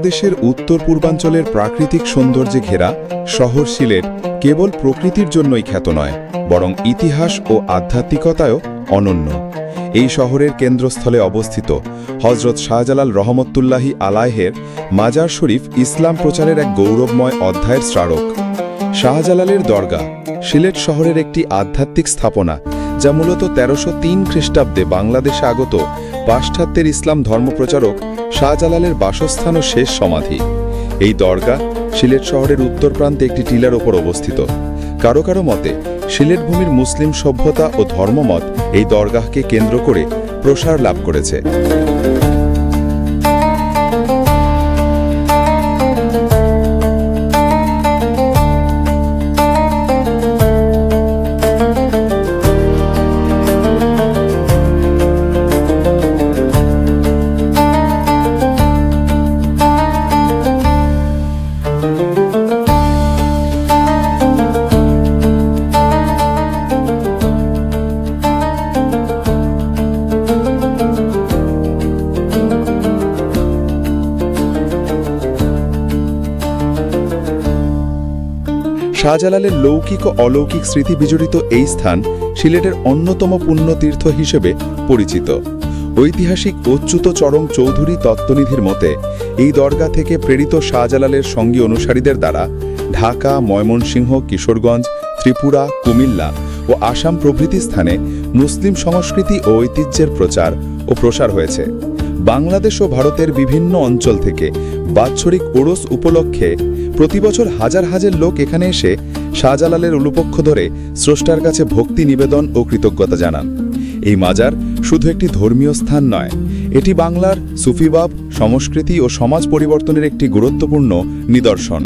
বাংলাদেশের উত্তর পূর্বাঞ্চলের প্রাকৃতিক সৌন্দর্যে ঘেরা শহর সিলেট কেবল প্রকৃতির জন্যই খ্যাত নয়, বরং ইতিহাস ও আধ্যাত্মিকতায়ও অনন্য। এই শহরের কেন্দ্রস্থলে অবস্থিত হজরত শাহজালাল রহমতুল্লাহি আলাহের মাজার শরীফ ইসলাম প্রচারের এক গৌরবময় অধ্যায়ের স্মারক। শাহজালালের দরগা সিলেট শহরের একটি আধ্যাত্মিক স্থাপনা, যা মূলত তেরোশো তিন খ্রিস্টাব্দে বাংলাদেশে আগত পাশ্চাত্যের ইসলাম ধর্মপ্রচারক শাহজালালের বাসস্থান ও শেষ সমাধি। এই দরগা সিলেট শহরের উত্তর প্রান্তে একটি টিলার ওপর অবস্থিত। কারও কারও মতে, সিলেট ভূমির মুসলিম সভ্যতা ও ধর্মমত এই দরগাহকে কেন্দ্র করে প্রসার লাভ করেছে। শাহজালালের লৌকিক ও অলৌকিক স্মৃতি বিজড়িত এই স্থান সিলেটের অন্যতম পুণ্যতীর্থ হিসেবে পরিচিত। ঐতিহাসিক অচ্যুত চরম চৌধুরী তত্ত্বনিধির মতে, এই দরগা থেকে প্রেরিত শাহজালালের সঙ্গী অনুসারীদের দ্বারা ঢাকা, ময়মনসিংহ, কিশোরগঞ্জ, ত্রিপুরা, কুমিল্লা ও আসাম প্রভৃতি স্থানে মুসলিম সংস্কৃতি ও ঐতিহ্যের প্রচার ও প্রসার হয়েছে। বাংলাদেশ ও ভারতের বিভিন্ন অঞ্চল থেকে বাৎসরিক ওরস উপলক্ষে প্রতি বছর হাজার হাজার লোক এখানে এসে শাহজালালের উলুপক্ষ ধরে স্রষ্টার কাছে ভক্তি নিবেদন ও কৃতজ্ঞতা জানান। এই মাজার শুধু একটি ধর্মীয় স্থান নয়, এটি বাংলার সুফিবাব সংস্কৃতি ও সমাজ পরিবর্তনের একটি গুরুত্বপূর্ণ নিদর্শন।